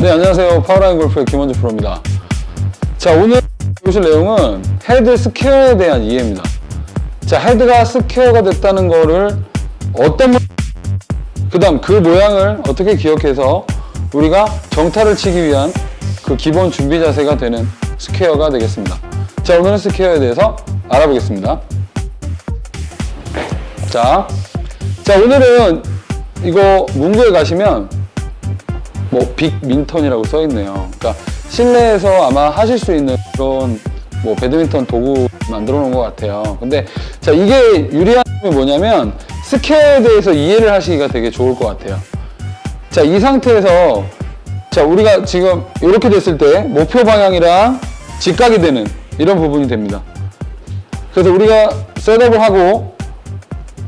네, 안녕하세요. 파워라인 골프의 김원주 프로입니다. 자, 오늘 보실 내용은 헤드 스퀘어에 대한 이해입니다. 자, 헤드가 스퀘어가 됐다는 거를 어떤, 그 다음 그 모양을 어떻게 기억해서 우리가 정타를 치기 위한 그 기본 준비 자세가 되는 스퀘어가 되겠습니다. 자, 오늘은 스퀘어에 대해서 알아보겠습니다. 자, 자, 오늘은 이거 문구에 가시면 뭐 빅민턴이라고 써 있네요. 그러니까 실내에서 아마 하실 수 있는 그런 뭐 배드민턴 도구 만들어 놓은 것 같아요. 근데 자 이게 유리한 점이 뭐냐면 스퀘어에 대해서 이해를 하시기가 되게 좋을 것 같아요. 자 이 상태에서 자 우리가 지금 이렇게 됐을 때 목표 방향이랑 직각이 되는 이런 부분이 됩니다. 그래서 우리가 셋업을 하고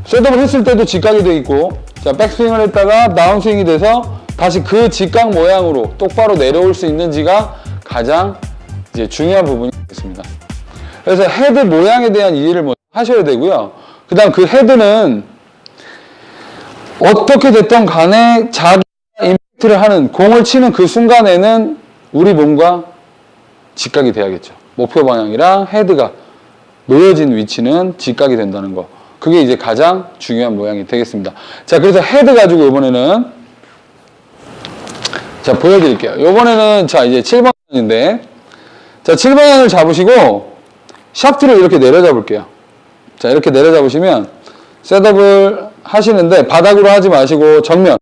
셋업을 했을 때도 직각이 돼 있고 자 백스윙을 했다가 다운스윙이 돼서 다시 그 직각 모양으로 똑바로 내려올 수 있는지가 가장 이제 중요한 부분이 되겠습니다. 그래서 헤드 모양에 대한 이해를 먼저 하셔야 되고요. 그 다음 그 헤드는 어떻게 됐던 간에 자기 임팩트를 하는 공을 치는 그 순간에는 우리 몸과 직각이 돼야겠죠. 목표 방향이랑 헤드가 놓여진 위치는 직각이 된다는 거. 그게 이제 가장 중요한 모양이 되겠습니다. 자, 그래서 헤드 가지고 이번에는 자, 보여드릴게요. 이번에는 자, 이제 7번인데 자, 7번을 잡으시고 샤프트를 이렇게 내려잡을게요. 자, 이렇게 내려잡으시면 셋업을 하시는데 바닥으로 하지 마시고 정면.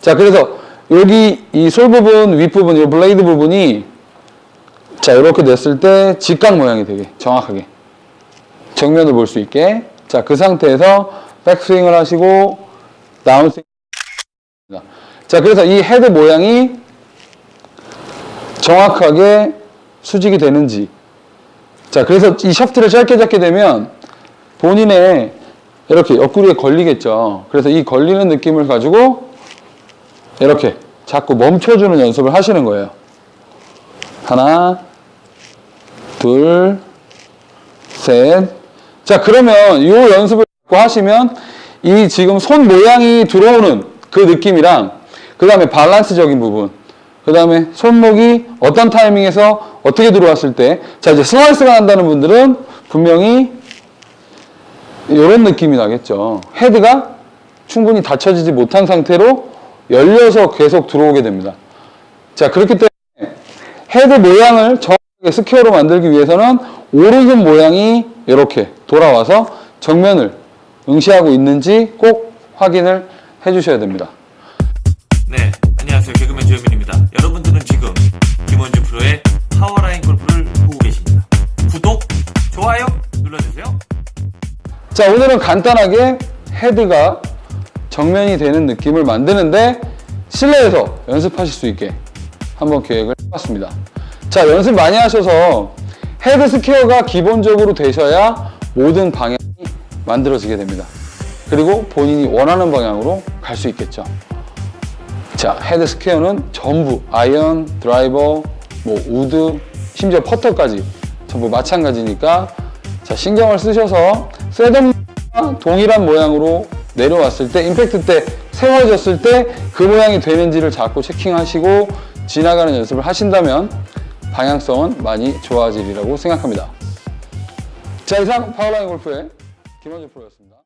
자, 그래서 여기 이 솔 부분, 윗부분, 이 블레이드 부분이 자, 이렇게 냈을 때 직각 모양이 되게 정확하게 정면을 볼 수 있게 자, 그 상태에서 백스윙을 하시고 다운스윙 자, 그래서 이 헤드 모양이 정확하게 수직이 되는지. 자, 그래서 이 샤프트를 짧게 잡게 되면 본인의 이렇게 옆구리에 걸리겠죠. 그래서 이 걸리는 느낌을 가지고 이렇게 자꾸 멈춰주는 연습을 하시는 거예요. 하나, 둘, 셋. 자, 그러면 이 연습을 하시면 이 지금 손 모양이 들어오는 그 느낌이랑 그 다음에 밸런스적인 부분. 그 다음에 손목이 어떤 타이밍에서 어떻게 들어왔을 때. 자, 이제 슬라이스가 난다는 분들은 분명히 이런 느낌이 나겠죠. 헤드가 충분히 닫혀지지 못한 상태로 열려서 계속 들어오게 됩니다. 자, 그렇기 때문에 헤드 모양을 정확하게 스퀘어로 만들기 위해서는 오른손 모양이 이렇게 돌아와서 정면을 응시하고 있는지 꼭 확인을 해 주셔야 됩니다. 네, 안녕하세요. 개그맨 조현민입니다. 여러분들은 지금 김원준 프로의 파워라인 골프를 보고 계십니다. 구독, 좋아요 눌러주세요. 자, 오늘은 간단하게 헤드가 정면이 되는 느낌을 만드는데 실내에서 연습하실 수 있게 한번 계획을 해봤습니다. 자, 연습 많이 하셔서 헤드 스퀘어가 기본적으로 되셔야 모든 방향이 만들어지게 됩니다. 그리고 본인이 원하는 방향으로 갈 수 있겠죠. 자, 헤드 스퀘어는 전부 아이언, 드라이버, 뭐 우드, 심지어 퍼터까지 전부 마찬가지니까 자, 신경을 쓰셔서 셋업과 동일한 모양으로 내려왔을 때 임팩트 때 세워졌을 때 그 모양이 되는지를 자꾸 체킹하시고 지나가는 연습을 하신다면 방향성은 많이 좋아지리라고 생각합니다. 자, 이상 파워라인 골프의 김원주 프로였습니다.